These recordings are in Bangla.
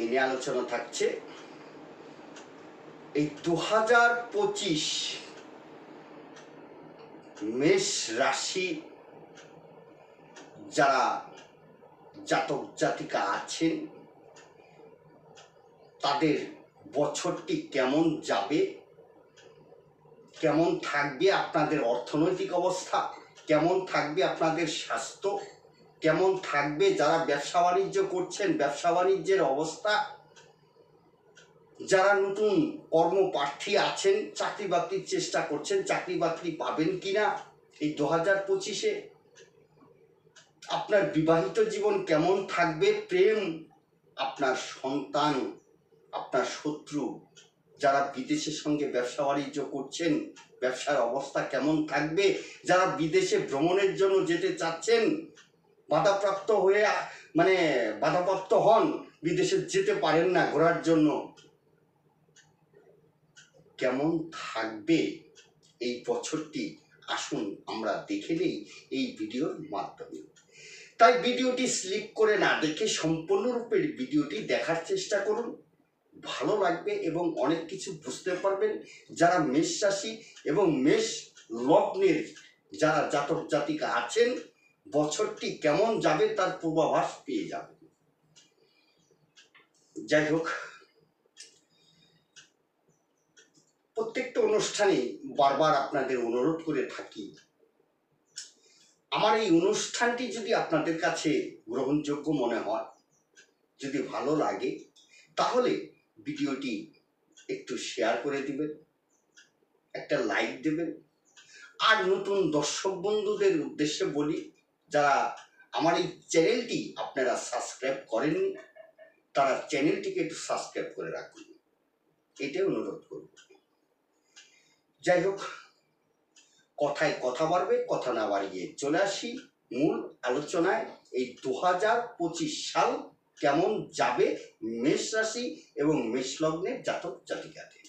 এ নিয়ে আলোচনা থাকছে। এই দু হাজার পঁচিশ মেষ রাশি যারা জাতক জাতিকা আছেন, তাদের বছরটি কেমন যাবে? কেমন থাকবে আপনাদের অর্থনৈতিক অবস্থা? কেমন থাকবে আপনাদের স্বাস্থ্য? কেমন থাকবে, যারা ব্যবসা বাণিজ্য করছেন, ব্যবসা বাণিজ্যের অবস্থা, যারা নতুন কর্মপ্রার্থী আছেন চাকরি বাকরির চেষ্টা করছেন চাকরি বাকরি পাবেন কিনা, এই দু হাজার পঁচিশে আপনার বিবাহিত জীবন কেমন থাকবে, প্রেম আপনার সন্তান, আপনার শত্রু, যারা বিদেশের সঙ্গে ব্যবসা বাণিজ্য করছেন, ব্যবসার অবস্থা কেমন থাকবে, যারা বিদেশে ভ্রমণের জন্য যেতে চাচ্ছেন বাধাপ্রাপ্ত হয়ে মানে বাধাপ্রাপ্ত হন, বিদেশে যেতে পারেন না ঘোরার জন্য। কেমন থাকবে এই বছরটি? আসুন আমরা দেখে নেই এই ভিডিওর মাধ্যমে। তাই ভিডিওটি স্লিপ করে না দেখে সম্পূর্ণরূপে ভিডিওটি দেখার চেষ্টা করুন। ভালো লাগবে এবং অনেক কিছু বুঝতে পারবেন যারা মেষ রাশি এবং মেষ লগ্নের, যারা জাতক জাতিকা আছেন বছরটি কেমন যাবে তার পূর্বাভাস পেয়ে যাবেন যাই হোক, প্রত্যেকটা অনুষ্ঠানে বারবার আপনাদের অনুরোধ করে থাকি। আমার এই অনুষ্ঠানটি যদি আপনাদের কাছে গ্রহণযোগ্য মনে হয়, যদি ভালো লাগে, তাহলে ভিডিওটি একটু শেয়ার করে দিবেন, একটা লাইক দেবেন। আর নতুন দর্শক বন্ধুদের উদ্দেশ্যে বলি যারা আমার এই চ্যানেলটি আপনারা সাবস্ক্রাইব করেন তারা চ্যানেলটিকে একটু সাবস্ক্রাইব করে রাখুন। এটাই অনুরোধ করব। যাই হোক কথায় কথা বাড়বে, কথা না বাড়িয়ে চলে আসি। মূল আলোচনায় এই দু হাজার পঁচিশ সাল কেমন যাবে মেষ রাশি এবং মেষ লগ্নের জাতক জাতিকাদের?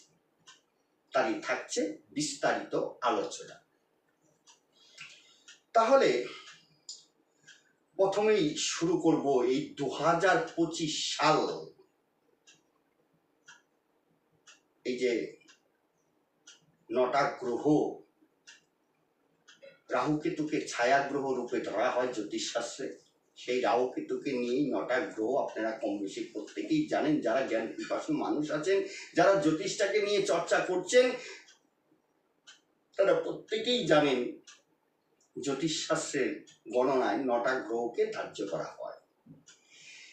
তারই থাকছে বিস্তারিত আলোচনা। তাহলে প্রথমেই শুরু করব এই দু হাজার পঁচিশ সাল। এই যে নটা গ্রহ রাহু কেতুকে ছায়া গ্রহ রূপে ধরা হয় জ্যোতিষশাস্ত্রে। সেই রাহু কেতুকে নিয়েই নটা গ্রহ আপনারা কম বেশি প্রত্যেকেই জানেন, যারা জ্ঞান পিপাসু মানুষ আছেন, যারা জ্যোতিষটাকে নিয়ে চর্চা করছেন, তারা প্রত্যেকেই জানেন জ্যোতিষশাস্ত্রের গণনায় নটা গ্রহকে ধার্য করা হয়।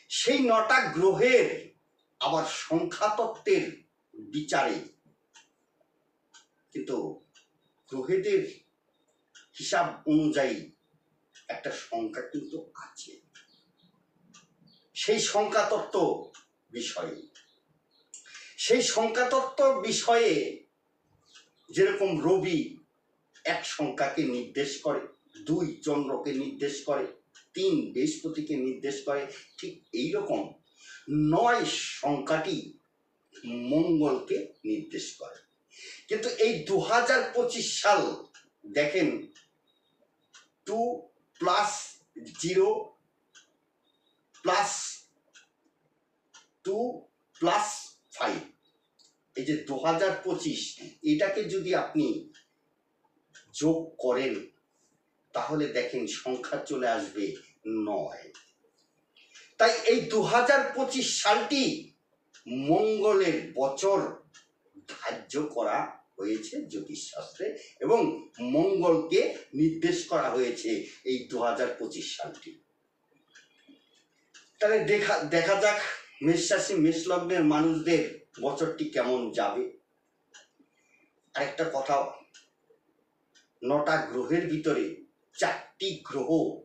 সেই নটা গ্রহের আবার সংখ্যাতত্ত্বের বিচারে কিন্তু গ্রহেদের হিসাব অনুযায়ী একটা সংখ্যা কিন্তু আছে। সেই সংখ্যাতত্ত্ব বিষয়ে, সেই সংখ্যাতত্ত্ব বিষয়ে যেরকম রবি এক সংখ্যাকে নির্দেশ করে, দুই চন্দ্রকে নির্দেশ করে, তিন বৃহস্পতিকে নির্দেশ করে, ঠিক এই রকম নয় সংখ্যাটি মঙ্গলকে নির্দেশ করে। কিন্তু এই দু সাল দেখেন, two plus zero plus two plus five. এই যে দু পঁচিশ, এটাকে যদি আপনি যোগ করেন, তাহলে দেখেন সংখ্যা চলে আসবে নয়। তাই এই দু হাজার পঁচিশ সালটি মঙ্গলের বছর ধার্য করা হয়েছে জ্যোতিষশাস্ত্রে এবং মঙ্গলকে নির্দেশ করা হয়েছে এই দু হাজার পঁচিশ সালটি। তাহলে দেখা দেখা যাক মেষরাশি মেষলগ্নের মানুষদের বছরটি কেমন যাবে। আরেকটা কথা নটা গ্রহের ভিতরে চারটি গ্রহ।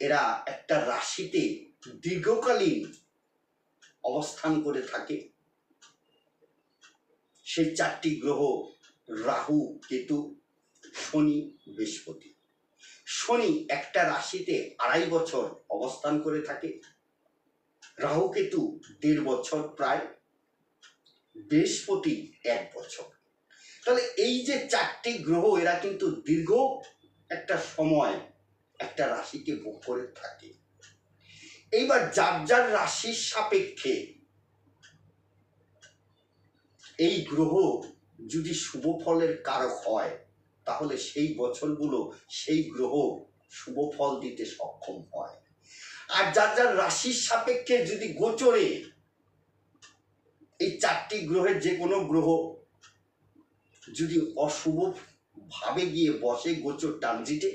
এরা একটা রাশিতে দীর্ঘকালীন অবস্থান করে থাকে। সেই চারটি গ্রহ রাহু, কেতু, শনি, বৃহস্পতি। শনি একটা রাশিতে আড়াই বছর অবস্থান করে থাকে। রাহু, কেতু দেড় বছর প্রায়। বৃহস্পতি এক বছর। তাহলে এই যে চারটি গ্রহ, এরা কিন্তু দীর্ঘ একটা সময় একটা রাশিকে ভোগ করে থাকে। এইবার যার যার রাশির সাপেক্ষে এই গ্রহ যদি শুভ ফলের কারক হয়, তাহলে সেই বছরগুলো সেই গ্রহ শুভ ফল দিতে সক্ষম হয়। আর যার যার রাশির সাপেক্ষে যদি গোচরে এই চারটি গ্রহের যে কোনো গ্রহ যদি অশুভ ভাবে গিয়ে বসে গোচর ট্রানজিটে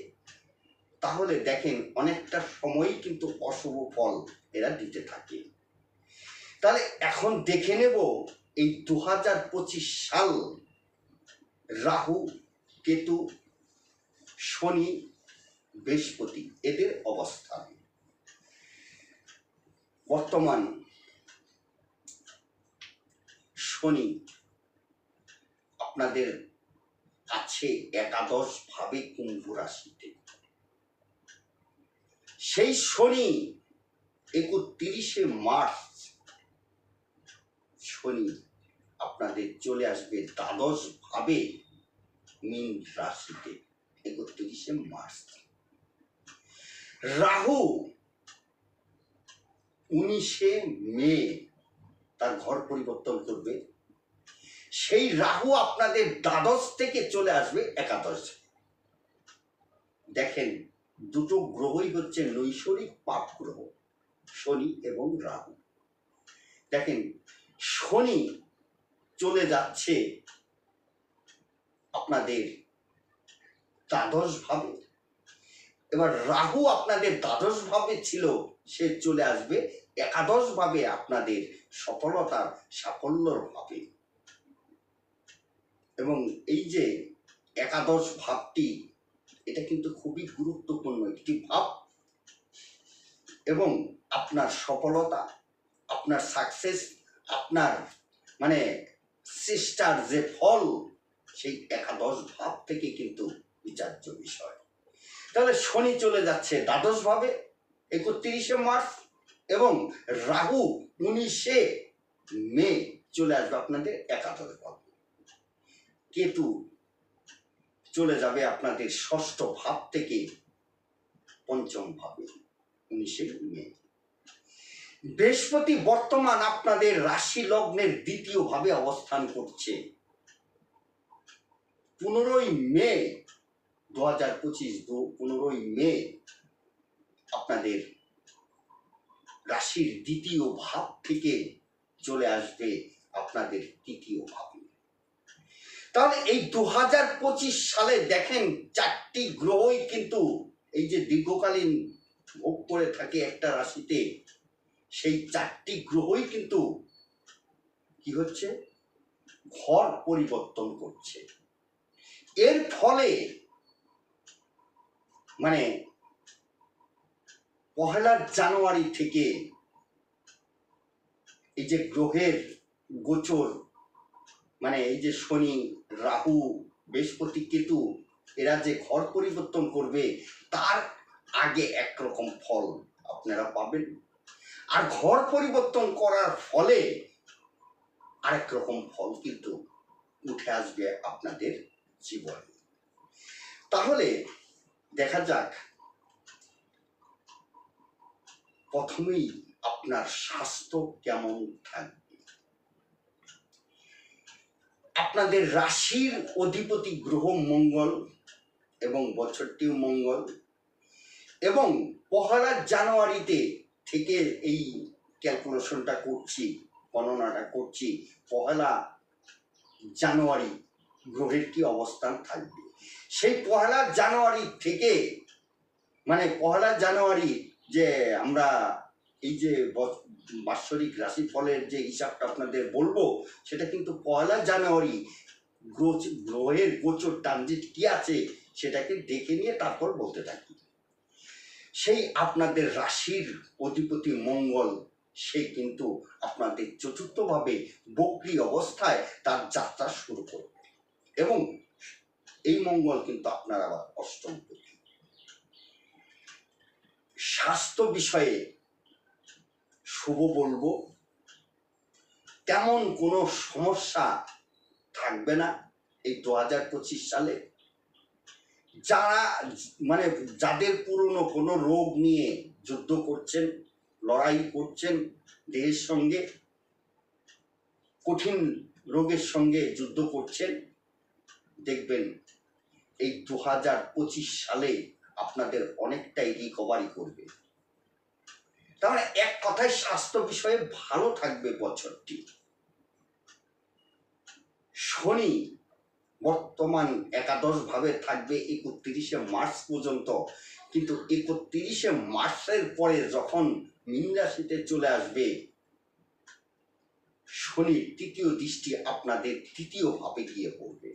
তাহলে দেখেন অনেকটা সময়ই কিন্তু অশুভ ফল এরা দিতে থাকে। তাহলে এখন দেখে নেব এই দু হাজার পঁচিশ সাল রাহু, কেতু, শনি, বৃহস্পতি এদের অবস্থান বর্তমান শনি আপনাদের আছে একাদশ ভাবে কুম্ভ রাশিতে সেই শনি একত্রিশে মার্চ, শনি আপনাদের চলে আসবে দ্বাদশ ভাবে মীন রাশিতে একত্রিশে মার্চ। রাহু উনিশে মে, তার ঘর পরিবর্তন করবে। সেই রাহু আপনাদের দ্বাদশ থেকে চলে আসবে একাদশ। দেখেন, দুটো গ্রহই হচ্ছে নৈসর্গিক পাপ গ্রহ, শনি এবং রাহু। দেখেন, শনি চলে যাচ্ছে আপনাদের দ্বাদশ ভাবে, এবার রাহু আপনাদের দ্বাদশ ভাবে ছিল, সে চলে আসবে একাদশ ভাবে আপনাদের সফলতার সাফল্যর ভাবে। এবং এই যে একাদশ ভাবটি, এটা কিন্তু খুবই গুরুত্বপূর্ণ একটি ভাব। এবং আপনার সফলতা, আপনার সাকসেস আপনার মানে চেষ্টার যে ফল, সেই একাদশ ভাব থেকে কিন্তু বিচার্য বিষয়। তাহলে শনি চলে যাচ্ছে দ্বাদশ ভাবে, একত্রিশে মার্চ এবং রাহু উনিশে মে চলে আসবে আপনাদের একাদশ ভাবে। কেতু চলে যাবে আপনাদের ষষ্ঠ ভাব থেকে পঞ্চম ভাবে, উনিশে মে। বৃহস্পতি বর্তমান আপনাদের রাশি লগ্নের দ্বিতীয় ভাবে অবস্থান করছে। পনেরোই মে দু হাজার পঁচিশ পনেরোই মে আপনাদের রাশির দ্বিতীয় ভাব থেকে চলে আসবে আপনাদের তৃতীয় ভাবে। তাহলে এই দু হাজার পঁচিশ সালে দেখেন চারটি গ্রহই কিন্তু এই যে দীর্ঘকালীন ভোগ করে থাকে একটা রাশিতে, সেই চারটি গ্রহই কিন্তু কি হচ্ছে? ঘর পরিবর্তন করছে। এর ফলে মানে পহেলা জানুয়ারি থেকে এই যে গ্রহের গোচর মানে এই যে শনি, রাহু, বৃহস্পতি, কেতু, এরা যে ঘর পরিবর্তন করবে, তার আগে একরকম ফল আপনারা পাবেন। আর ঘর পরিবর্তন করার ফলে আরেক রকম ফল কিন্তু উঠে আসবে আপনাদের জীবনে। তাহলে দেখা যাক, প্রথমেই আপনার স্বাস্থ্য কেমন থাকবে। আপনাদের রাশির অধিপতি গ্রহ মঙ্গল এবং বছরটিও মঙ্গল এবং পহেলা জানুয়ারিতে থেকে এই ক্যালকুলেশনটা করছি, গণনাটা করছি, পহেলা জানুয়ারি গ্রহের কি অবস্থান থাকবে? সেই পহেলা জানুয়ারি থেকে মানে পহেলা জানুয়ারি যে আমরা এই যে বাৎসরিক রাশিফলের যে হিসাবটা আপনাদের বলব, সেটা কিন্তু পয়লা জানুয়ারি গ্রহ- গ্রহের গোচর ট্রানজিট কি আছে, সেটাকে দেখে নিয়ে তারপর বলতে থাকি। সেই আপনাদের রাশির অধিপতি মঙ্গল, সে কিন্তু আপনাদের চতুর্থভাবে বক্রি অবস্থায় তার যাত্রা শুরু করবে। এবং এই মঙ্গল কিন্তু আপনার আবার অষ্টম স্বাস্থ্য বিষয়ে শুভ বলব, তেমন কোনো সমস্যা থাকবে না এই দু হাজার পঁচিশ সালে। যারা মানে যাদের পুরনো কোনো রোগ নিয়ে যুদ্ধ করছেন, লড়াই করছেন দেহের সঙ্গে, কঠিন রোগের সঙ্গে যুদ্ধ করছেন, দেখবেন এই দু হাজার পঁচিশ সালে আপনাদের অনেকটাই রিকভারি করবে। তাহলে এক কথায় স্বাস্থ্য বিষয়ে ভালো থাকবে বছরটি। শনি বর্তমান একাদশ ভাবে থাকবে একত্রিশে মার্চ পর্যন্ত। কিন্তু একত্রিশে মার্চের পরে যখন মীন রাশিতে চলে আসবে, শনির তৃতীয় দৃষ্টি আপনাদের তৃতীয় ভাবে গিয়ে পড়বে।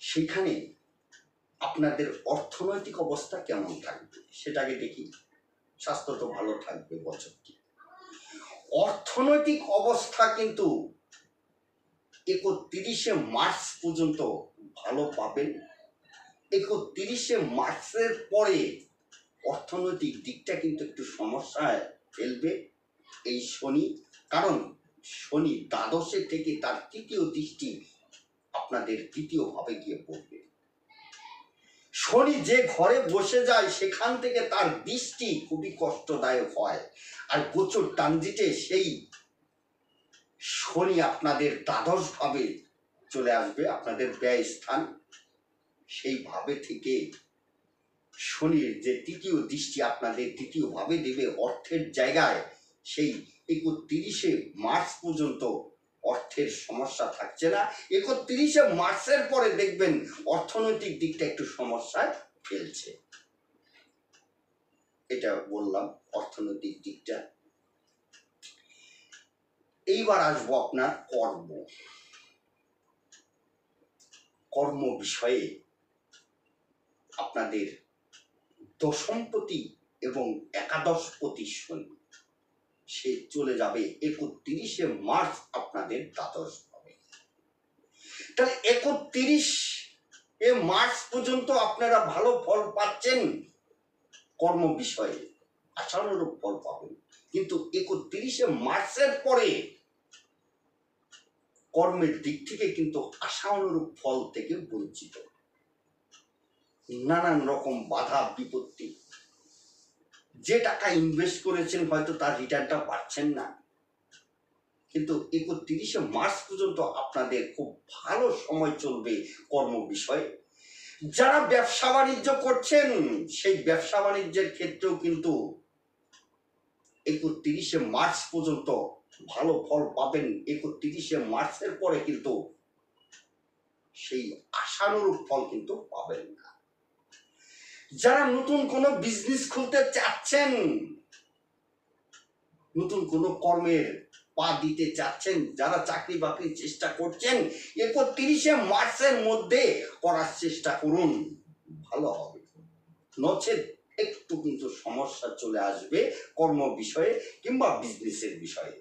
সেখানে আপনাদের অর্থনৈতিক অবস্থা কেমন থাকবে সেটাকে দেখি। স্বাস্থ্য তো ভালো থাকবে বছরটি অর্থনৈতিক অবস্থা কিন্তু একত্রিশে মার্চ পর্যন্ত ভালো পাবেন। একত্রিশে মার্চের পরে অর্থনৈতিক দিকটা কিন্তু একটু সমস্যায় ফেলবে এই শনি। কারণ শনি দ্বাদশে থেকে তার তৃতীয় দৃষ্টি আপনাদের তৃতীয় ভাবে গিয়ে পড়বে। শনি যে ঘরে বসে যায়, সেখান থেকে তার দৃষ্টি খুবই কষ্টদায়ক হয়। আর গোচর ট্রানজিটে সেই শনি আপনাদের দ্বাদশ ভাবে চলে আসবে, আপনাদের ব্যয় স্থান সেই ভাবে থেকে শনির যে তৃতীয় দৃষ্টি আপনাদের তৃতীয় ভাবে দেবে অর্থের জায়গায়, সেই একত্রিশে মার্চ পর্যন্ত অর্থের সমস্যা থাকছে না। একত্রিশে মার্চের পরে দেখবেন অর্থনৈতিক দিকটা একটু সমস্যায় ফেলছে। এটা বললাম, অর্থনৈতিক দিকটা। এইবার আসব আপনার কর্ম। কর্ম বিষয়ে আপনাদের দশমপতি এবং একাদশপতি শনি। সে চলে যাবে একত্রিশে মার্চ আপনাদের দ্বাদশ হবে। তাহলে একত্রিশ এ মার্চ পর্যন্ত আপনারা ভালো ফল পাচ্ছেন কর্ম বিষয়ে। আশানুরূপ ফল পাবেন। কিন্তু একত্রিশে মার্চের পরে কর্মের দিক থেকে কিন্তু আশা অনুরূপ ফল থেকে বঞ্চিত। নানান রকম বাধা, বিপত্তি যে টাকা ইনভেস্ট করেছেন হয়তো তার রিটার্নটা পাচ্ছেন না। কিন্তু একত্রিশে মার্চ পর্যন্ত আপনাদের খুব ভালো সময় চলবে কর্ম বিষয়ে। যারা ব্যবসা বাণিজ্য করছেন, সেই ব্যবসা বাণিজ্যের ক্ষেত্রেও কিন্তু একত্রিশে মার্চ পর্যন্ত ভালো ফল পাবেন। একত্রিশে মার্চের পরে কিন্তু সেই আশানুরূপ ফল কিন্তু পাবেন না। যারা নতুন কোনো বিজনেস খুলতে চাচ্ছেন, নতুন কোনো কর্মের পা দিতে চাচ্ছেন, যারা চাকরি বাকরির চেষ্টা করছেন একত্রিশে মার্চের মধ্যে করার চেষ্টা করুন। ভালো হবে। নচেত একটু কিন্তু সমস্যা চলে আসবে কর্ম বিষয়ে কিংবা বিজনেসের বিষয়ে।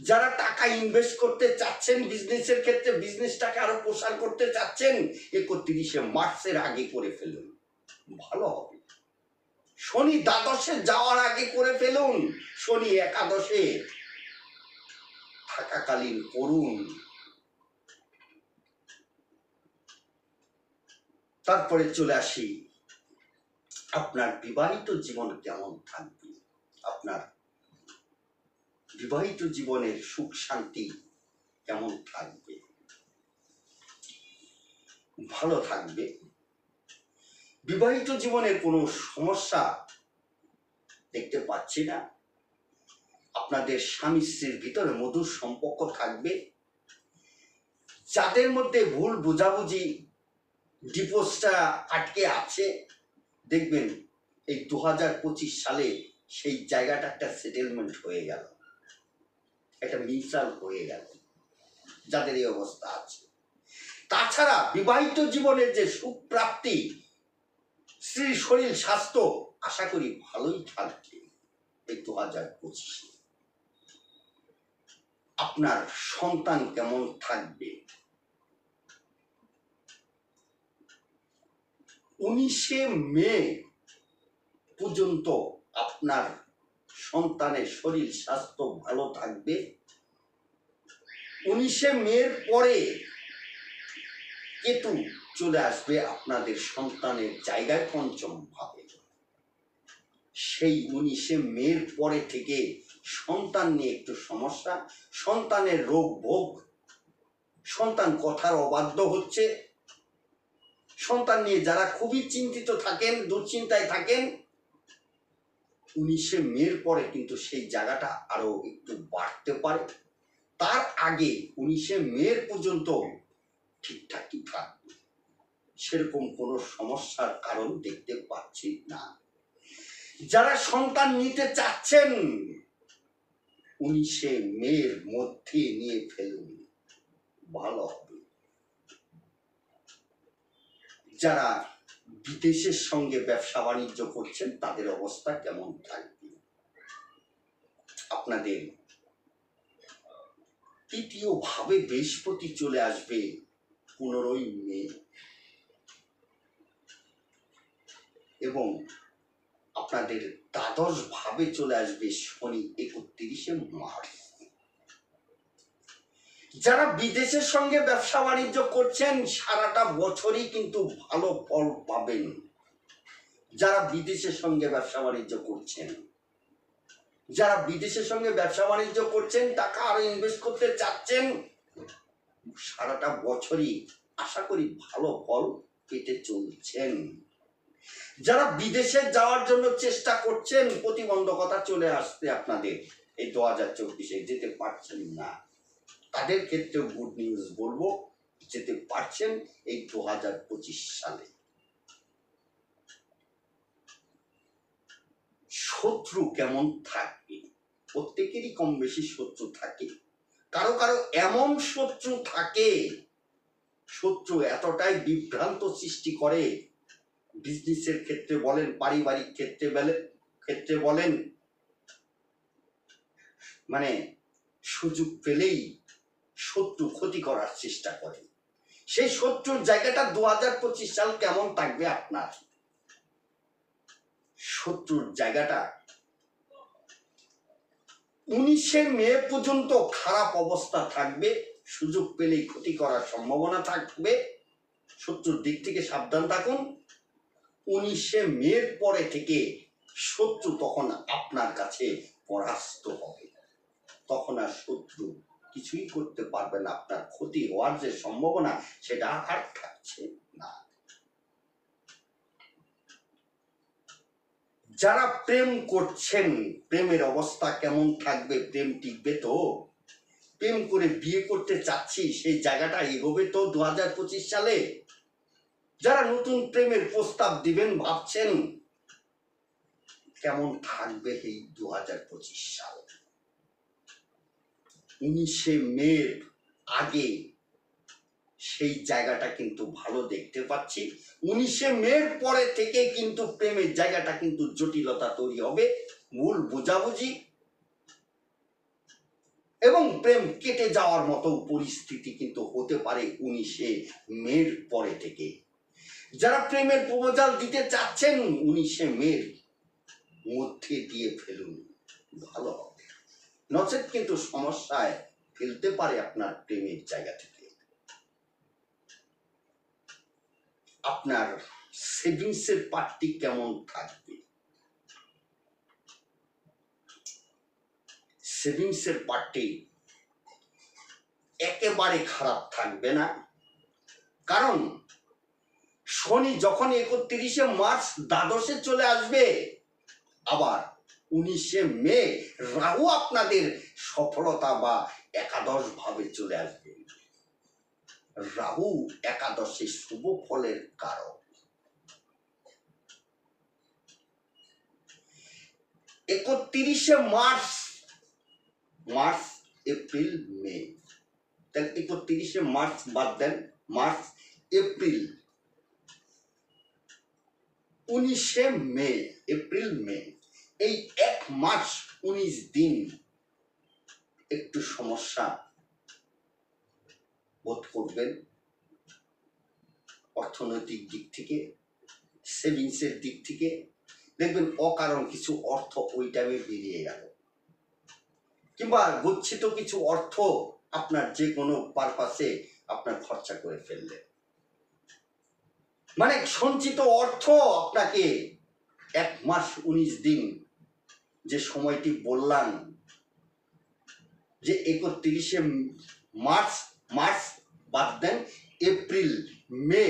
যারা টাকা ইনভেস্ট করতে চাচ্ছেন বিজনেসের ক্ষেত্রে বিজনেসটাকে আরও প্রসার করতে চাচ্ছেন একত্রিশে মার্চের আগে করে ফেলুন। ভালো হবে। শনি দ্বাদশে যাওয়ার আগে করে ফেলুন, শনি একাদশে থাকাকালীন করুন। তারপরে চলে আসি। আপনার বিবাহিত জীবন কেমন থাকবে? আপনার বিবাহিত জীবনের সুখ শান্তি কেমন থাকবে? ভালো থাকবে। বিবাহিত জীবনের কোনো সমস্যা দেখতে পাচ্ছি না। আপনাদের স্বামী স্ত্রীর ভিতরে মধুর সম্পর্ক থাকবে। যাদের মধ্যে ভুল বোঝাবুঝি ডিভোর্সটা আটকে আছে, দেখবেন এই দু হাজার পঁচিশ সালে সেই জায়গাটা একটা সেটেলমেন্ট হয়ে গেল। একটা মিসাল হয়ে গেল। যাদের এই অবস্থা আছে। তাছাড়া বিবাহিত জীবনের যে সুখ প্রাপ্তি স্ত্রীর শরীর স্বাস্থ্য আশা করি ভালোই থাকবে, এই দু হাজার পঁচিশে। আপনার সন্তান কেমন থাকবে? উনিশে মে পর্যন্ত আপনার সন্তানের শরীর স্বাস্থ্য ভালো থাকবে। উনিশে মের পরে কেতু চলে আসবে আপনাদের সন্তানের জায়গায় পঞ্চম ভাবে। সেই উনিশে মের পরে থেকে সন্তান নিয়ে একটু সমস্যা, সন্তানের রোগ ভোগ, সন্তান কথার অবাধ্য হচ্ছে, সন্তান নিয়ে যারা খুবই চিন্তিত থাকেন, দুশ্চিন্তায় থাকেন উনিশে মের পরে কিন্তু সেই জায়গাটা আরও একটু বাড়তে পারে। তার আগে উনিশে মের পর্যন্ত ঠিকঠাকই থাকবে সেরকম কোনো সমস্যার কারণ দেখতে পাচ্ছি না। যারা সন্তান নিতে চাচ্ছেন উনিশে মের মধ্যে নিয়ে ফেলুন। ভালো হবে। যারা বিদেশের সঙ্গে ব্যবসা বাণিজ্য করছেন, তাদের অবস্থা কেমন থাকবে? আপনাদের তৃতীয় ভাবে বৃহস্পতি চলে আসবে, পনেরোই মে। এবং আপনাদের দ্বাদশ ভাবে চলে আসবে শনি একত্রিশে মার্চ। যারা বিদেশের সঙ্গে ব্যবসা বাণিজ্য করছেন, সারাটা বছরই কিন্তু ভালো ফল পাবেন। যারা বিদেশের সঙ্গে ব্যবসা বাণিজ্য করছেন, যারা বিদেশের সঙ্গে ব্যবসা বাণিজ্য করছেন, টাকা আরও ইনভেস্ট করতে চাচ্ছেন, সারাটা বছরই আশা করি ভালো ফল পেতে চলছেন। যারা বিদেশে যাওয়ার জন্য চেষ্টা করছেন, প্রতিবন্ধকতা চলে আসতে আপনাদের। এই দু হাজার চব্বিশে যেতে পারছেন না। তাদের ক্ষেত্রেও গুড নিউজ বলব, যেতে পারছেন এই দু হাজার পঁচিশ সালে। শত্রু কেমন থাকবে প্রত্যেকেরই কম বেশি শত্রু থাকে। কারও কারও এমন শত্রু থাকে, শত্রু এতটাই বিভ্রান্ত সৃষ্টি করে বিজনেসের ক্ষেত্রে বলেন, পারিবারিক ক্ষেত্রে বলে ক্ষেত্রে বলেন মানে সুযোগ পেলেই শত্রু ক্ষতি করার চেষ্টা করে। সেই শত্রুর জায়গাটা দু হাজার পঁচিশ সাল কেমন থাকবে আপনার? শত্রুর জায়গাটা উনিশে মে পর্যন্ত খারাপ অবস্থা থাকবে, সুযোগ পেলেই ক্ষতি করার সম্ভাবনা থাকবে। শত্রুর দিক থেকে সাবধান থাকুন। উনিশে মের পরে থেকে শত্রু তখন আপনার কাছে পরাস্ত হবে। তখন আর শত্রু কিছুই করতে পারবে না। আপনার ক্ষতি হওয়ার যে সম্ভাবনা, সেটা আর থাকছে না। যারা প্রেম করছেন, প্রেমের অবস্থা কেমন থাকবে? প্রেম টিকবে তো। প্রেম করে বিয়ে করতে চাচ্ছি, সেই জায়গাটা এগোবে তো দু হাজার পঁচিশ সালে। যারা নতুন প্রেমের প্রস্তাব দিবেন, ভাবছেন কেমন থাকবে এই দু হাজার পঁচিশ সাল। উনিশে মের আগে সেই জায়গাটা কিন্তু ভালো দেখতে পাচ্ছি। উনিশে মের পরে থেকে কিন্তু প্রেমের জায়গাটা কিন্তু জটিলতা তৈরি হবে, মূল বোঝাবুঝি। এবং প্রেম কেটে যাওয়ার মতো পরিস্থিতি কিন্তু হতে পারে উনিশে মের পরে থেকে। যারা প্রেমের প্রপোজাল দিতে চাচ্ছেন উনিশে মের মধ্যে দিয়ে ফেলুন। ভালো হবে। নচেত কিন্তু সমস্যায় ফেলতে পারে আপনার প্রেমের জায়গা থেকে। আপনার সেভিংসের পার্টটি কেমন থাকবে? সেভিংসের পার্টটি একেবারে খারাপ থাকবে না। কারণ শনি যখন একত্রিশে মার্চ দ্বাদশে চলে আসবে, আবার উনিশে মে রাহু আপনাদের সফলতা বা একাদশ ভাবে চলে আসবে। রাহু একাদশে শুভ ফলের কারক। একত্রিশে মার্চ মার্চ, এপ্রিল, মে। তাহলে একত্রিশে মার্চ বাদ দেন, মার্চ, এপ্রিল। উনিশে মে, এপ্রিল মে, এই এক মাস উনিশ দিন একটু সমস্যা বোধ করবেন। অর্থনৈতিক দিক থেকে, সেভিংসের দিক থেকে, দেখবেন অকারণ কিছু অর্থ ওই টাইমে বেরিয়ে গেল। কিংবা গচ্ছিত কিছু অর্থ আপনার যে কোনো পারপাসে আপনার খরচা করে ফেললেন। মানে সঞ্চিত অর্থ আপনাকে এক মাস উনিশ দিন যে সময়টি বললাম, যে একত্রিশে মার্চ মার্চ বাদ দেন, এপ্রিল, মে,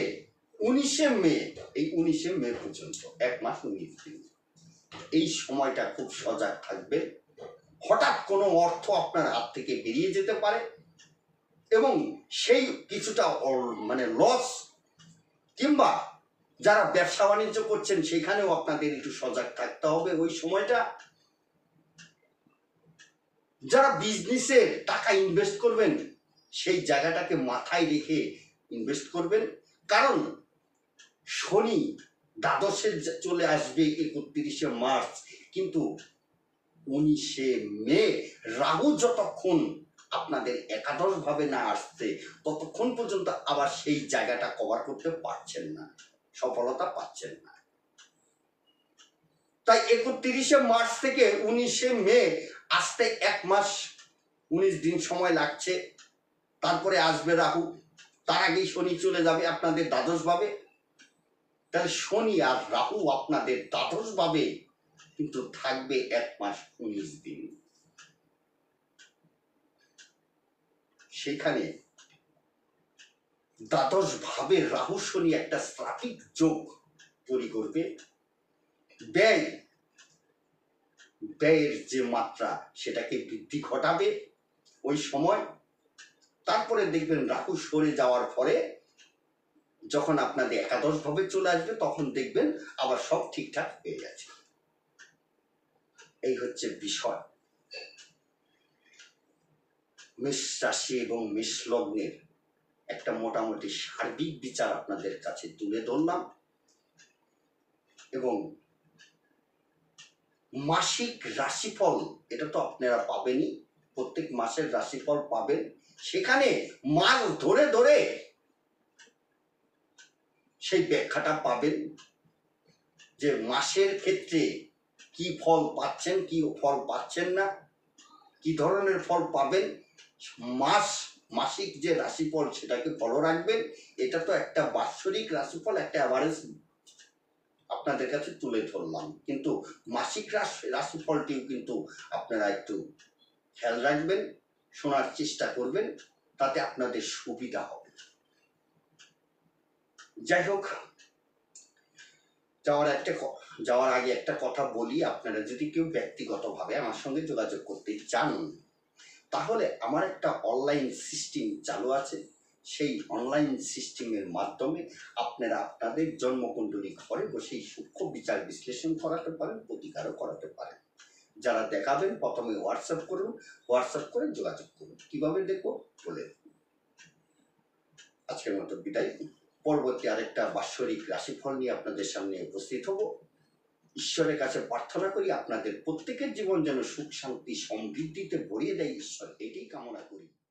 উনিশে মে, এই উনিশে মে পর্যন্ত, এক মাস উনিশ দিন। এই সময়টা খুব সজাগ থাকবে। হঠাৎ কোনো অর্থ আপনার হাত থেকে বেরিয়ে যেতে পারে এবং সেই কিছুটা মানে লস কিংবা যারা ব্যবসা বাণিজ্য করছেন সেখানেও আপনাদের একটু সজাগ থাকতে হবে। ওই সময়টা যারা বিজনেসে টাকা ইনভেস্ট করবেন, সেই জায়গাটাকে মাথায় রেখে ইনভেস্ট করবেন। কারণ শনি দ্বাদশে চলে আসবে একত্রিশে মার্চ, কিন্তু উনিশে মে, রাহু যতক্ষণ আপনাদের একাদশ ভাবে না আসছে ততক্ষণ পর্যন্ত আবার সেই জায়গাটা কভার করতে পারছেন না। সফলতা পাচ্ছেন না। তাই একত্রিশে মার্চ থেকে উনিশে মে আসতে এক মাস উনিশ দিন সময় লাগছে। তারপরে আসবে রাহু। তার আগেই শনি চলে যাবে আপনাদের দ্বাদশ ভাবে তাহলে শনি আর রাহু আপনাদের দ্বাদশ ভাবে কিন্তু থাকবে এক মাস উনিশ দিন। সেখানে দ্বাদশ ভাবে রাহু শনি একটা ট্রাফিক যোগ তৈরি করবে। ব্যয়, ব্যয়ের যে মাত্রা সেটাকে বৃদ্ধি ঘটাবে ওই সময়। তারপরে দেখবেন রাহু সরে যাওয়ার পরে যখন আপনাদের একাদশ ভাবে চলে আসবে, তখন দেখবেন আবার সব ঠিকঠাক হয়ে গেছে। এই হচ্ছে বিষয়। মেষ রাশি এবং মেষ লগ্নের একটা মোটামুটি সার্বিক বিচার আপনাদের কাছে তুলে ধরলাম এবং মাসিক রাশিফল এটা তো আপনারা পাবেনই, প্রত্যেক মাসের রাশিফল পাবেন। সেখানে মাস ধরে ধরে সেই ব্যাখ্যাটা পাবেন যে মাসের ক্ষেত্রে কি ফল পাচ্ছেন, কি ফল পাচ্ছেন না, কি ধরনের ফল পাবেন মাস, মাসিক যে রাশিফল সেটাকে ফলো রাখবেন, এটা তো একটা বাৎসরিক রাশিফল, একটা অ্যাভারেজ আপনাদের কাছে তুলে ধরলাম। কিন্তু মাসিক রাশি, রাশিফলটিও কিন্তু আপনারা একটু খেয়াল রাখবেন, শোনার চেষ্টা করবেন, তাতে আপনাদের সুবিধা হবে। যাই হোক, যাওয়ার একটা যাওয়ার আগে একটা কথা বলি, আপনারা যদি কেউ ব্যক্তিগতভাবে আমার সঙ্গে যোগাযোগ করতে চান তাহলে আমার একটা অনলাইন সিস্টেম চালু আছে। সেই অনলাইন সিস্টেমের মাধ্যমে আপনারা আপনাদের জন্মকুণ্ডলী ঘরে বসেই সূক্ষ্ম বিচার বিশ্লেষণ করাতে পারেন, প্রতিকারও করাতে পারেন। যারা দেখাবেন, প্রথমে হোয়াটসঅ্যাপ করুন হোয়াটসঅ্যাপ করে যোগাযোগ করুন। কীভাবে দেখব? বলে। আজকের মতো বিদায়। পরবর্তী আরেকটা বাৎসরিক রাশিফল নিয়ে আপনাদের সামনে উপস্থিত হব। ঈশ্বরের কাছে প্রার্থনা করি আপনাদের প্রত্যেকের জীবন যেন সুখ, শান্তি, সমৃদ্ধিতে ভরিয়ে দেয় ঈশ্বর। এটাই কামনা করি।